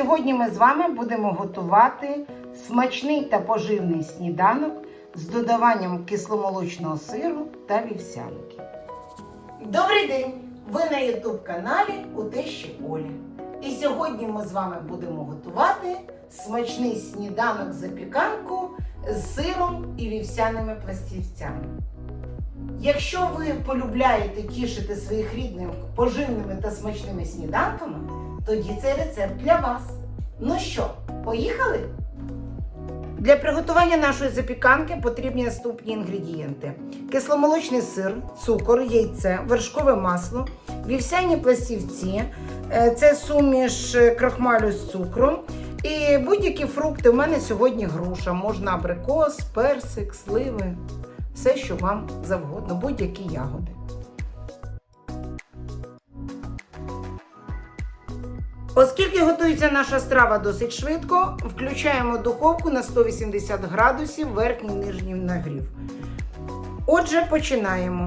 сьогодні ми з вами будемо готувати смачний та поживний сніданок з додаванням кисломолочного сиру та вівсянки. Добрий день! Ви на youtube каналі у Тещі Олі. І сьогодні ми з вами будемо готувати смачний сніданок запіканку з сиром і вівсяними пластівцями. Якщо ви полюбляєте тішити своїх рідних поживними та смачними сніданками, тоді цей рецепт для вас. Ну що, поїхали? Для приготування нашої запіканки потрібні наступні інгредієнти: кисломолочний сир, цукор, яйце, вершкове масло, вівсяні пластівці, е, це суміш е, крахмалю з цукром. І будь-які фрукти. У мене сьогодні груша, можна абрикос, персик, сливи, все, що вам завгодно, будь-які ягоди. Оскільки готується наша страва досить швидко, включаємо духовку на 180 градусів верхній нижній нагрів. Отже, починаємо.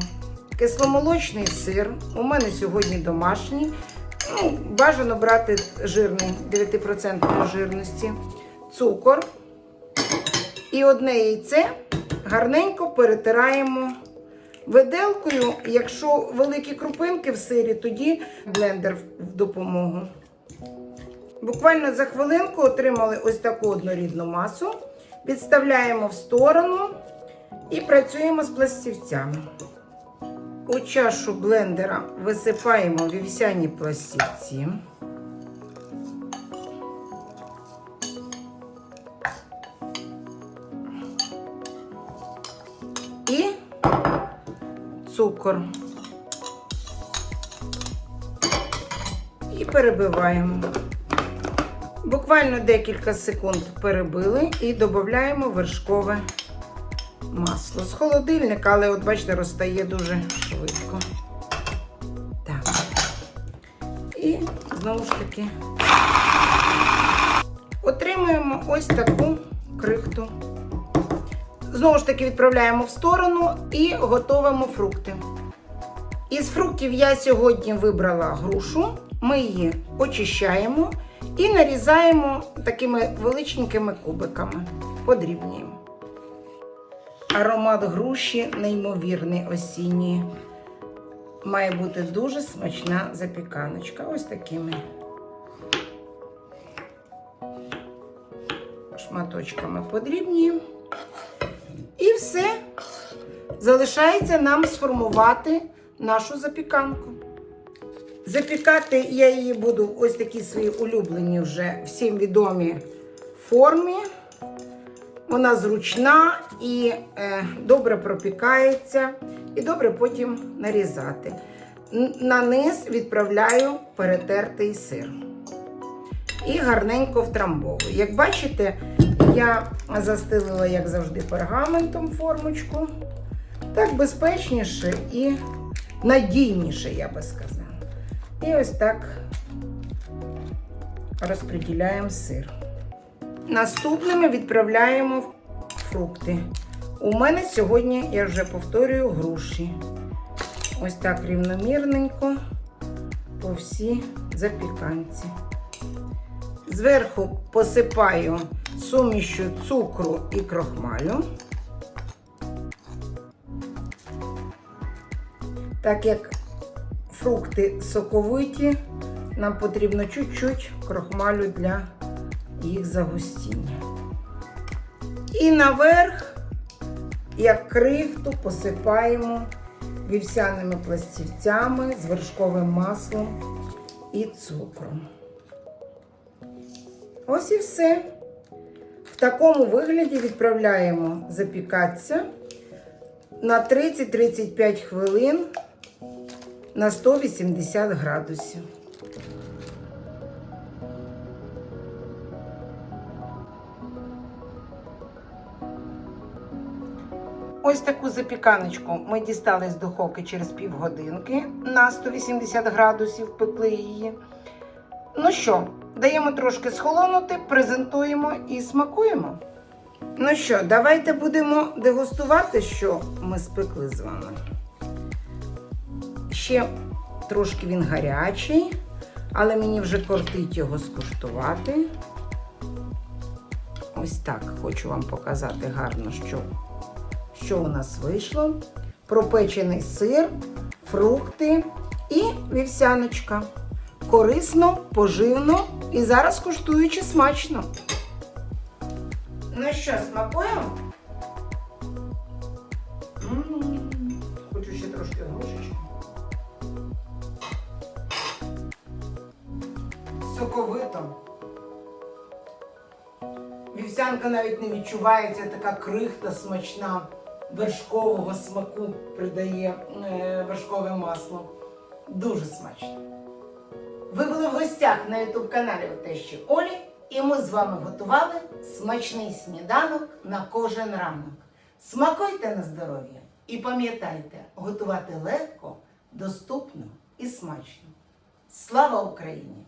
Кисломолочний сир. У мене сьогодні домашній. Ну, бажано брати жирний 9% жирності, цукор. І одне яйце гарненько перетираємо виделкою. Якщо великі крупинки в сирі, тоді блендер в допомогу. Буквально за хвилинку отримали ось таку однорідну масу. Відставляємо в сторону і працюємо з пластівцями. У чашу блендера висипаємо вівсяні пластівці. І цукор. І перебиваємо. Буквально декілька секунд перебили і додаємо вершкове масло. З холодильника, але, от бачите, розтає дуже швидко. Так. І знову ж таки отримуємо ось таку крихту. Знову ж таки, відправляємо в сторону і готуємо фрукти. Із фруктів я сьогодні вибрала грушу. Ми її очищаємо і нарізаємо такими величенькими кубиками. Подрібнюємо. Аромат груші неймовірний осінній. Має бути дуже смачна запіканочка. Ось такими шматочками подрібнюємо. І все. Залишається нам сформувати нашу запіканку. Запікати я її буду ось такій своїй улюбленій вже всім відомій формі. Вона зручна і е, добре пропікається, і добре потім нарізати. На низ відправляю перетертий сир. І гарненько втрамбовую. Як бачите, я застелила, як завжди, пергаментом формочку. Так безпечніше і надійніше, я би сказала. І ось так розподіляємо сир. Наступними відправляємо фрукти. У мене сьогодні, я вже повторюю, груші. Ось так рівномірненько по всій запіканці. Зверху посипаю сумішю цукру і крохмалю. Так як фрукти соковиті, нам потрібно чуть-чуть крохмалю для їх загустіння. І наверх, як крихту, посипаємо вівсяними пластівцями з вершковим маслом і цукром. Ось і все. В такому вигляді відправляємо запікатися на 30-35 хвилин на 180 градусів. Ось таку запіканочку ми дістали з духовки через півгодинки на 180 градусів, пекли її. Ну що, даємо трошки схолонути, презентуємо і смакуємо. Ну що, давайте будемо дегустувати, що ми спекли з вами. Ще трошки він гарячий, але мені вже кортить його скуштувати. Ось так хочу вам показати гарно, що, що у нас вийшло. Пропечений сир, фрукти і вівсяночка. Корисно, поживно і зараз куштуючи смачно. Ну що, смакуємо? М, Хочу ще трошки грушечки. Соковито. Вівсянка навіть не відчувається, така крихта смачна, вершкового смаку придає е, вершкове масло. Дуже смачно. Ви були в гостях на ютуб каналі Тещі Олі, і ми з вами готували смачний сніданок на кожен ранок. Смакуйте на здоров'я і пам'ятайте, готувати легко, доступно і смачно. Слава Україні!